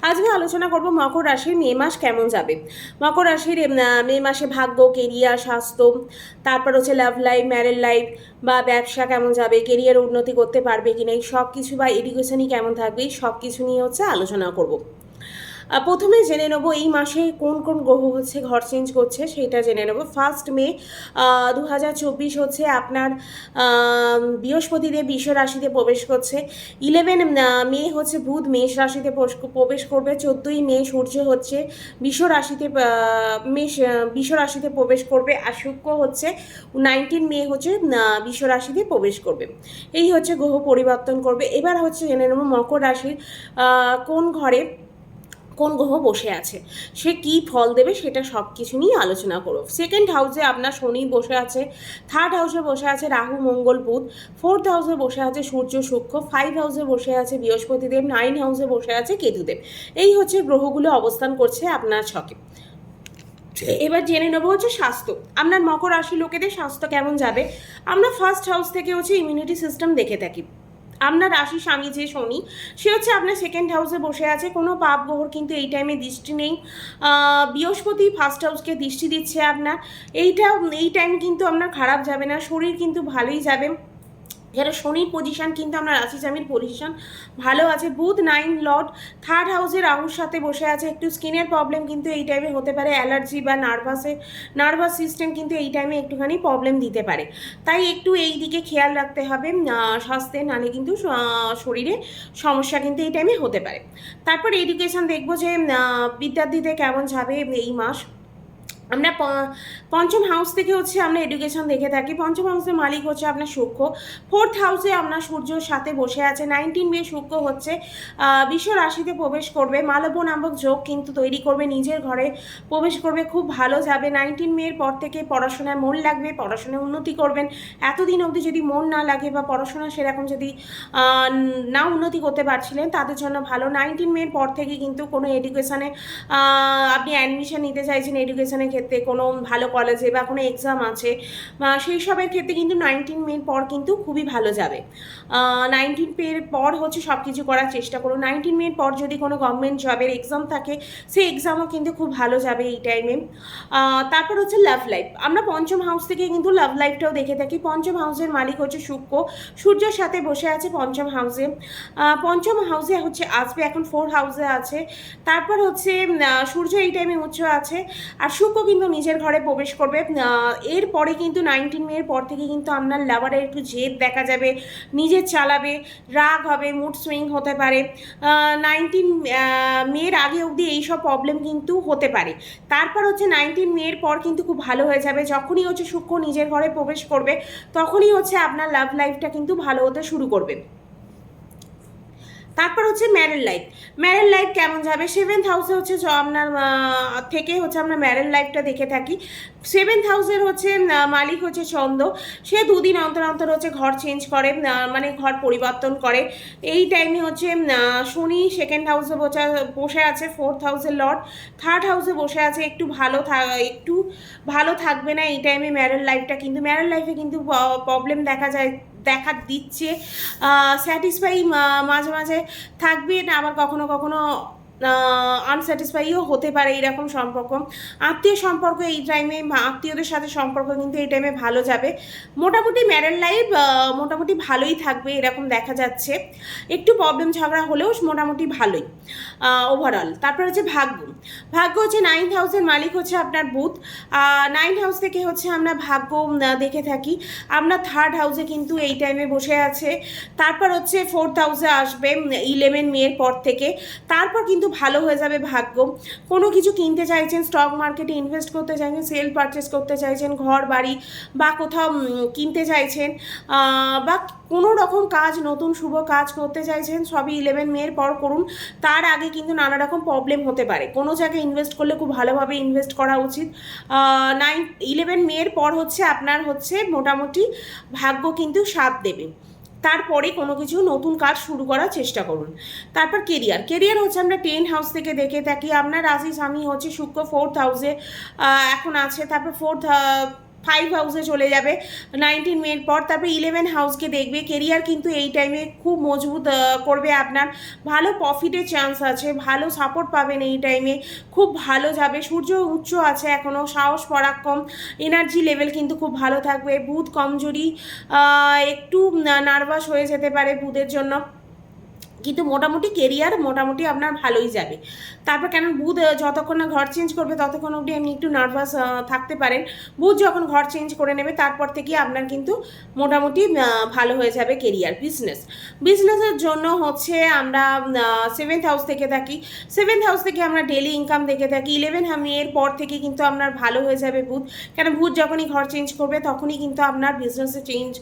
আজকে আলোচনা করব মকর রাশির মে মাস কেমন যাবে? মকর রাশির মে মাসে ভাগ্য কেরিয়ার স্বাস্থ্য, তারপর হচ্ছে লাভ লাইফ ম্যারেড লাইফ বা ব্যবসা কেমন যাবে কেরিয়ার উন্নতি করতে পারবে কি না এই সব কিছু বা এডুকেশনই কেমন থাকবে সব কিছু নিয়ে হচ্ছে আলোচনা করব। প্রথমে জেনে নেব এই মাসে কোন কোন গ্রহ হচ্ছে, ঘর চেঞ্জ করছে সেটা জেনে নেব। ফার্স্ট মে দু হাজার চব্বিশ হচ্ছে আপনার বৃহস্পতিদেব বিশ্ব রাশিতে প্রবেশ করছে। ইলেভেন মে হচ্ছে বুধ, মেষ রাশিতে প্রবেশ করবে। চোদ্দোই মে সূর্য হচ্ছে বিশ্ব রাশিতে মেষ বিশ্ব রাশিতে প্রবেশ করবে আর শুক্র হচ্ছে নাইনটিন মে হচ্ছে বিশ্ব রাশিতে প্রবেশ করবে। এই হচ্ছে গ্রহ পরিবর্তন করবে। এবার হচ্ছে জেনে নেব মকর রাশির কোন ঘরে কোন গ্রহ বসে আছে? সে কি ফল দেবে সেটা সব কিছু নিয়ে আলোচনা করো সেকেন্ড হাউসে আপনার শনি বসে আছে থার্ড হাউসে বসে আছে রাহু মঙ্গল বুধ ফোর্থ হাউসে বসে আছে সূর্য শুক্র ফাইভ হাউসে বসে আছে বৃহস্পতিদেব নাইন হাউসে বসে আছে কেতুদেব। এই হচ্ছে গ্রহগুলো অবস্থান করছে আপনার ছকে। এবার জেনে নেব হচ্ছে স্বাস্থ্য। আপনার মকর রাশি লোকেদের স্বাস্থ্য কেমন যাবে? আমরা ফার্স্ট হাউস থেকে হচ্ছে ইমিউনিটি সিস্টেম দেখে থাকি। আপনার রাশি স্বামী যে শনি, সে হচ্ছে আপনার সেকেন্ড হাউসে বসে আছে। কোনো পাপ গ্রহর কিন্তু এই টাইমে দৃষ্টি নেই। বৃহস্পতি ফার্স্ট হাউসকে দৃষ্টি দিচ্ছে আপনার। এইটা, এই টাইম কিন্তু আপনার খারাপ যাবে না, শরীর কিন্তু ভালোই যাবে। যারা শনির পজিশন কিন্তু আমরা রাশি স্বামীর পজিশন ভালো আছে বুধ নাইন লর্ড। থার্ড হাউসে রাহুর সাথে বসে আছে একটু স্কিনের প্রবলেম কিন্তু এই টাইমে হতে পারে অ্যালার্জি বা নার্ভাসের নার্ভাস সিস্টেম কিন্তু এই টাইমে একটুখানি প্রবলেম দিতে পারে। তাই একটু এই দিকে খেয়াল রাখতে হবে স্বাস্থ্যে নাহলে কিন্তু শরীরে সমস্যা কিন্তু এই টাইমে হতে পারে। তারপর এডুকেশন দেখব যে আহ, বিদ্যার্থীদের কেমন যাবে এই মাস। আমরা পঞ্চম হাউস থেকে হচ্ছে আমরা এডুকেশন দেখে থাকি। পঞ্চম হাউসের মালিক হচ্ছে আপনার সূক্ষ্ম। ফোর্থ হাউসে আপনার সূর্যর সাথে বসে আছে। নাইনটিন মে সূক্ষ্ম হচ্ছে বিশ্ব রাশিতে প্রবেশ করবে। মালব্য নামক যোগ কিন্তু তৈরি করবে, নিজের ঘরে প্রবেশ করবে, খুব ভালো যাবে। নাইনটিন মেয়ের পর থেকে পড়াশোনায় মন লাগবে, পড়াশোনায় উন্নতি করবেন। এতদিন অবধি যদি মন না লাগে বা পড়াশোনা সেরকম যদি না উন্নতি করতে পারছিলেন, তাদের জন্য ভালো। নাইনটিন মেয়ের পর থেকে কিন্তু কোনো এডুকেশানে আপনি অ্যাডমিশন নিতে চাইছেন এডুকেশনের ক্ষেত্রে কোনো ভালো কলেজে বা কোনো এক্সাম আছে সেই সবের ক্ষেত্রে কিন্তু নাইনটিন মের পর কিন্তু খুবই ভালো যাবে। নাইনটিন মের পর হচ্ছে সব কিছু করার চেষ্টা করুন। নাইনটিন মের পর যদি কোনো গভর্নমেন্ট জবের এক্সাম থাকে, সেই এক্সামও কিন্তু খুব ভালো যাবে এই টাইমে তারপর হচ্ছে লাভ লাইফ আমরা পঞ্চম হাউস থেকে কিন্তু লাভ লাইফটাও দেখে থাকি। পঞ্চম হাউসের মালিক হচ্ছে শুক্র সূর্যের সাথে বসে আছে পঞ্চম হাউসে পঞ্চম হাউসে হচ্ছে আসবে এখন ফোর হাউসে আছে। তারপর হচ্ছে সূর্য এই টাইমে উচ্চ আছে। আর শুক্র কিন্তু নিজের ঘরে প্রবেশ করবে। এরপরে কিন্তু নাইনটিন মের পর থেকে কিন্তু আপনার লাভারের একটু জেদ দেখা যাবে নিজের চালাবে, রাগ হবে মুড সুইং হতে পারে। নাইনটিন মেয়ের আগে অবধি এইসব প্রবলেম কিন্তু হতে পারে। তারপর হচ্ছে নাইনটিন মের পর কিন্তু খুব ভালো হয়ে যাবে। যখনই হচ্ছে শুক্র নিজের ঘরে প্রবেশ করবে, তখনই হচ্ছে আপনার লাভ লাইফটা কিন্তু ভালো হতে শুরু করবে। তারপর হচ্ছে ম্যারেড লাইফ ম্যারেড লাইফ কেমন যাবে? সেভেন্থ হাউসে হচ্ছে আপনার থেকে হচ্ছে আমরা ম্যারেড লাইফটা দেখে থাকি। সেভেন্থ হাউসের হচ্ছে মালিক হচ্ছে চন্দ্র। সে দুদিন অন্তর অন্তর হচ্ছে ঘর চেঞ্জ করে মানে ঘর পরিবর্তন করে। এই টাইমে হচ্ছে শনি সেকেন্ড হাউসে বসে বসে আছে ফোর্থ হাউসের লর্ড থার্ড হাউসে বসে আছে, একটু ভালো একটু ভালো থাকবে না। এই টাইমে ম্যারেড লাইফটা কিন্তু ম্যারেড লাইফে কিন্তু প্রবলেম দেখা যায় দেখা দিচ্ছে স্যাটিসফাই মাঝে মাঝে থাকবে না আবার কখনো কখনো আনস্যাটিসফাইও হতে পারে এরকম সম্পর্ক। আত্মীয় সম্পর্ক এই টাইমে আত্মীয়দের সাথে সম্পর্ক কিন্তু এই টাইমে ভালো যাবে। মোটামুটি ম্যারেড লাইফ মোটামুটি ভালোই থাকবে এরকম দেখা যাচ্ছে। একটু প্রবলেম ঝগড়া হলেও মোটামুটি ভালোই ওভারঅল তারপর হচ্ছে ভাগ্য। ভাগ্য হচ্ছে নাইন্থ হাউসের মালিক হচ্ছে আপনার বুথ। নাইন্থ হাউস থেকে হচ্ছে আমরা ভাগ্য দেখে থাকি। আমরা থার্ড হাউসে কিন্তু এই টাইমে বসে আছে। তারপর হচ্ছে ফোর্থ হাউসে আসবে ইলেভেন মেয়ের পর থেকে। তারপর কিন্তু ভালো হয়ে যাবে ভাগ্য। কোনো কিছু কিনতে চাইছেন স্টক মার্কেটে ইনভেস্ট করতে চাইছেন সেল পারচেস করতে চাইছেন, ঘর, বাড়ি বা কোথাও কিনতে চাইছেন বা কোনো রকম কাজ, নতুন শুভ কাজ করতে চাইছেন, সবই ইলেভেন মেয়ের পর করুন। তার আগে কিন্তু নানা রকম প্রবলেম হতে পারে। কোনো জায়গায় ইনভেস্ট করলে খুব ভালোভাবে ইনভেস্ট করা উচিত। নাইন ইলেভেন মেয়ের পর হচ্ছে আপনার হচ্ছে মোটামুটি ভাগ্য কিন্তু সাথ দেবে। তারপরে কোনো কিছু নতুন কাজ শুরু করার চেষ্টা করুন। তারপর কেরিয়ার কেরিয়ার হচ্ছে আমরা টেন হাউস থেকে দেখে থাকি। আপনার রাশি আমি হচ্ছে শুক্র ফোর্থ হাউসে এখন আছে। তারপর ফোর্থ ফাইভ হাউসে চলে যাবে নাইনটিন মের পর তারপরে ইলেভেন হাউসকে দেখবে কেরিয়ার কিন্তু এই টাইমে খুব মজবুত করবে আপনার। ভালো প্রফিটের চান্স আছে, ভালো সাপোর্ট পাবেন এই টাইমে খুব ভালো যাবে। সূর্য উচ্চ আছে এখনও সাহস পরাক্রম এনার্জি লেভেল কিন্তু খুব ভালো থাকবে। বুধ কমজোরি একটু নার্ভাস হয়ে যেতে পারে বুধের জন্য। কিন্তু মোটামুটি কেরিয়ার মোটামুটি আপনার ভালোই যাবে। তারপর কেন বুধ যতক্ষণ না ঘর চেঞ্জ করবে, ততক্ষণ অবধি আপনি একটু নার্ভাস থাকতে পারেন। বুধ যখন ঘর চেঞ্জ করে নেবে, তারপর থেকে আপনার কিন্তু মোটামুটি ভালো হয়ে যাবে কেরিয়ার বিজনেস বিজনেসের জন্য হচ্ছে আমরা সেভেন্থ হাউস থেকে থাকি। সেভেন্থ হাউস থেকে আমরা ডেলি ইনকাম দেখে থাকি। ইলেভেন এর পর থেকে কিন্তু আপনার ভালো হয়ে যাবে বুধ। কেন বুধ যখনই ঘর চেঞ্জ করবে, তখনই কিন্তু আপনার বিজনেসে চেঞ্জ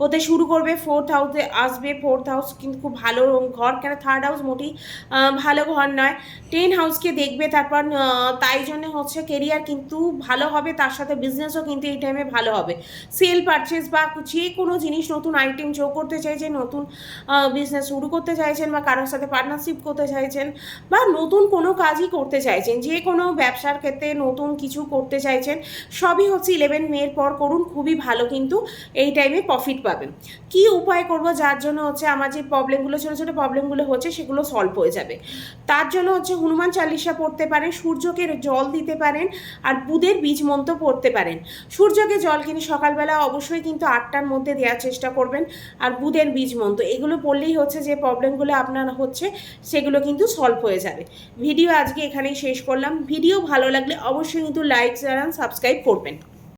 হতে শুরু করবে। ফোর্থ হাউসে আসবে ফোর্থ হাউস কিন্তু খুব ভালো ঘর কেন? থার্ড হাউস মোটেই ভালো ঘর নয়। টেন হাউসকে দেখবে তারপর তাই জন্য হচ্ছে কেরিয়ার কিন্তু ভালো হবে, তার সাথে বিজনেসও কিন্তু এই টাইমে ভালো হবে। সেল পারচেস বা যে কোনো জিনিস নতুন আইটেম যোগ করতে চাইছেন, নতুন বিজনেস শুরু করতে চাইছেন বা কারোর সাথে পার্টনারশিপ করতে চাইছেন বা নতুন কোনো কাজই করতে চাইছেন, যে কোনো ব্যবসার ক্ষেত্রে নতুন কিছু করতে চাইছেন, সবই হচ্ছে ইলেভেন মেয়ের পর করুন, খুবই ভালো কিন্তু এই টাইমে প্রফিট পাবেন। কি উপায় করব? যার জন্য হচ্ছে আমার যে প্রবলেমগুলো ছোটো ছোটো প্রবলেমগুলো হচ্ছে সেগুলো সলভ হয়ে যাবে। তার জন্য হচ্ছে হনুমান চালিসা পড়তে পারেন, সূর্যকে জল দিতে পারেন, আর বুধের বীজ মন্ত্র পড়তে পারেন। সূর্যকে জল কিন্তু সকালবেলা অবশ্যই কিন্তু আটটার মধ্যে দেওয়ার চেষ্টা করবেন, আর বুধের বীজ মন্ত্র। এগুলো পড়লেই হচ্ছে যে প্রবলেমগুলো আপনার হচ্ছে সেগুলো কিন্তু সলভ হয়ে যাবে। ভিডিও আজকে এখানেই শেষ করলাম। ভিডিও ভালো লাগলে অবশ্যই কিন্তু লাইক জানান সাবস্ক্রাইব করবেন।